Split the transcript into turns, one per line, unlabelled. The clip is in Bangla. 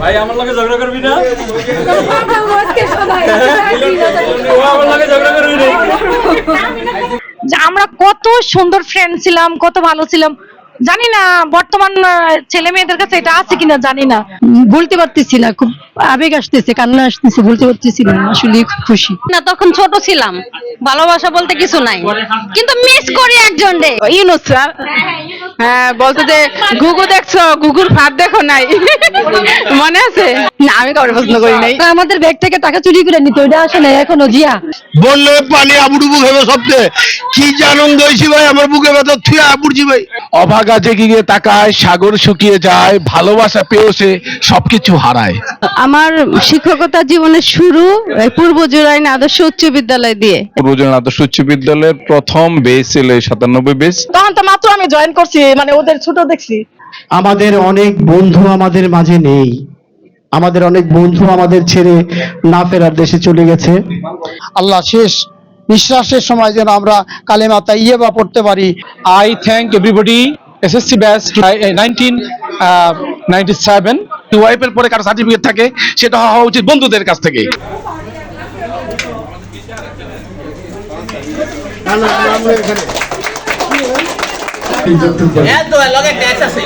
ভাই আমার লগে ঝগড়া করবি না? আমার লগে ঝগড়া করবি না।
আমরা কত সুন্দর ফ্রেন্ড ছিলাম কত ভালো ছিলাম। জানি না বর্তমান ছেলে মেয়েদের কাছে এটা আছে কিনা জানি না।
বলতে পারতেছি না খুব আবেগ আসতেছে কান্না আসতেছে বলতে পারতেছি না আসলে খুব খুশি।
না তখন ছোট ছিলাম ভালোবাসা বলতে কিছু নাই। কিন্তু মিস করি একজন রে।
ইউনুস স্যার হ্যাঁ বলতো যে ঘুঘু দেখছ? ঘুঘুর ফাঁদ দেখো নাই। মনে আছে? আমি কাউরে পছন্দ করি নাই।
আমাদের ব্যাগ থেকে টাকা চুরি করে নিত ওইটা আসে না এখনও জিয়া।
বললে পানি আবুডুবু ভেবে সবচেয়ে কি যে আনন্দ হয়েছি ভাই আমার বুকে ব্যথা থুয়ে আবুড়ছি ভাই।
অভাগা জেগে গিয়ে তাকায় সাগর শুকিয়ে যায় ভালোবাসা পেয়েও সে সবকিছু হারায়।
আমার শিক্ষকতা জীবনের শুরু পূর্ব জুরাইন আদর্শ উচ্চ বিদ্যালয় দিয়ে।
পূর্ব পূর্বজন আদর্শ উচ্চ বিদ্যালয়ের প্রথম বেস ছিল সাতানব্বই বেস
তখন তো মাত্র আমি জয়েন করছি মানে ওদের ছোট দেখছি।
আমাদের অনেক বন্ধু আমাদের মাঝে নেই। আমাদের অনেক বন্ধু আমাদের ছেড়ে না ফেরার দেশে চলে গেছে। আল্লাহ শেষ নিঃশ্বাসের সময় যেন আমরা কালেমা তাইয়েবা পড়তে পারি।
I thank everybody SSC batch nineteen ninety seven ওয়াইফের পরে কারও সার্টিফিকেট থাকে সেটা হওয়া উচিত বন্ধুদের কাছ থেকে।
এত লগে ট্যাক্স আছে।